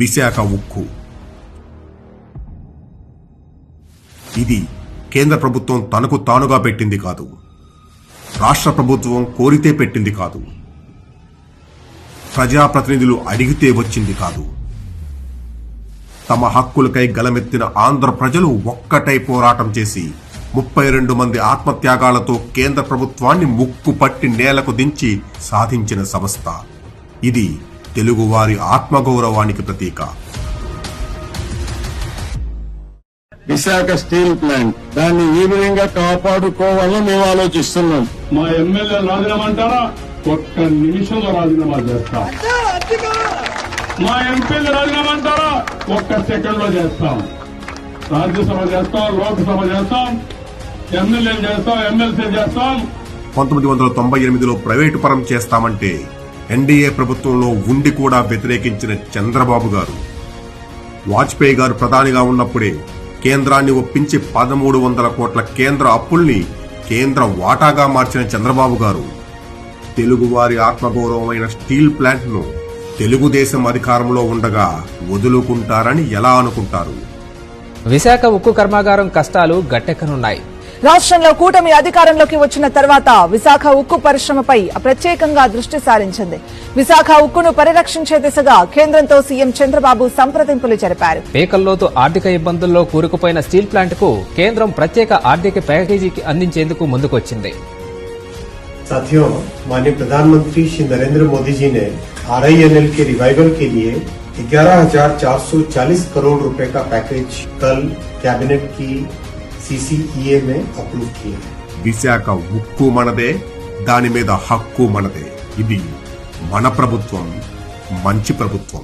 విశాఖ ఉక్కు. ఇది కేంద్ర ప్రభుత్వం తనకు తానుగా పెట్టింది కాదు. రాష్ట్ర ప్రభుత్వం కోరితే పెట్టింది కాదు. ప్రజాప్రతినిధులు అడిగితే వచ్చింది కాదు. తమ హక్కులకై గలమెత్తిన ఆంధ్ర ప్రజలు ఒక్కటై పోరాటం చేసి ముప్పై రెండు మంది ఆత్మత్యాగాలతో కేంద్ర ప్రభుత్వాన్ని ముక్కు పట్టి నేలకు దించి సాధించిన సంస్థ ఇది తెలుగువారి ఆత్మగౌరవానికి ప్రతీక. Visakha steel plant. దాన్ని ఈ విధంగా కాపాడుకోవాలని మేము ఆలోచిస్తున్నాం. మా ఎమ్మెల్యే రాజీనామా అంటారా? ఒక్క నిమిషంలో రాజీనామా చేస్తాం. మా ఎంపీలు రాజీనామా అంటారా? ఒక్క సెకండ్లో చేస్తాం. రాజ్యసభ చేస్తాం లోక్సభ చేస్తాం ఎమ్మెల్యేలు చేస్తాం ఎమ్మెల్సీ చేస్తాం. పంతొమ్మిది వందల తొంభై ఎనిమిదిలో ప్రైవేటు పరం చేస్తామంటే ఎన్డీఏ ప్రభుత్వంలో ఉండి కూడా వ్యతిరేకించిన చంద్రబాబు గారు. వాజ్పేయి గారు ప్రధానిగా ఉన్నప్పుడే కేంద్రాన్ని ఒప్పించి పదమూడు వందల కోట్ల కేంద్ర అప్పుల్ని కేంద్ర వాటాగా మార్చిన చంద్రబాబు గారు. తెలుగువారి ఆత్మగౌరవమైన స్టీల్ ప్లాంట్ను తెలుగుదేశం అధికారంలో ఉండగా వదులుకుంటారని ఎలా అనుకుంటారు? విశాఖ ఉక్కు కర్మాగారం కష్టాలు గట్టెక్కనున్నాయి. రాష్ట్రంలో కూటమి అధికారంలోకి వచ్చిన తర్వాత విశాఖ ఉక్కు పరిశ్రమపై ప్రత్యేకంగా దృష్టి సారించింది విశాఖ ఉక్కును పరిరక్షించే దిశగా కేంద్రంతో సీఎం చంద్రబాబు సంప్రదింపులు జరిపారు పేకల్లోతు ఆర్థిక ఇబ్బందుల్లో కూరుకుపోయిన స్టీల్ ప్లాంట్కు కేంద్రం ప్రత్యేక ఆర్థిక ప్యాకేజీకి అందించేందుకు ముందుకొచ్చింది साथियों माननीय प्रधानमंत्री श्री नरेंद्र मोदी जी ने आर के रिवाइवल के लिए 11,440 करोड़ रुपए का पैकेज कल कैबिनेट की सीसीईए में अप्रूव किया है విశాఖ ఉక్కు మనదే దాని మీద హక్కు మనదే ఇది మన ప్రభుత్వం మంచి ప్రభుత్వం